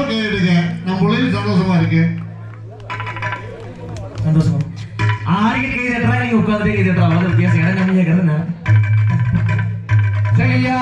தப்பாம கேட்டுங்க நம்ம உலகில் சந்தோஷமா இருக்கு. சந்தோஷமா. ஆறு கை தட்டா நீங்க உட்காந்துட்டே கை தட்டா அவ்வளவு வித்தியாசம் இடம் கம்மியா இருக்கிறது சரியா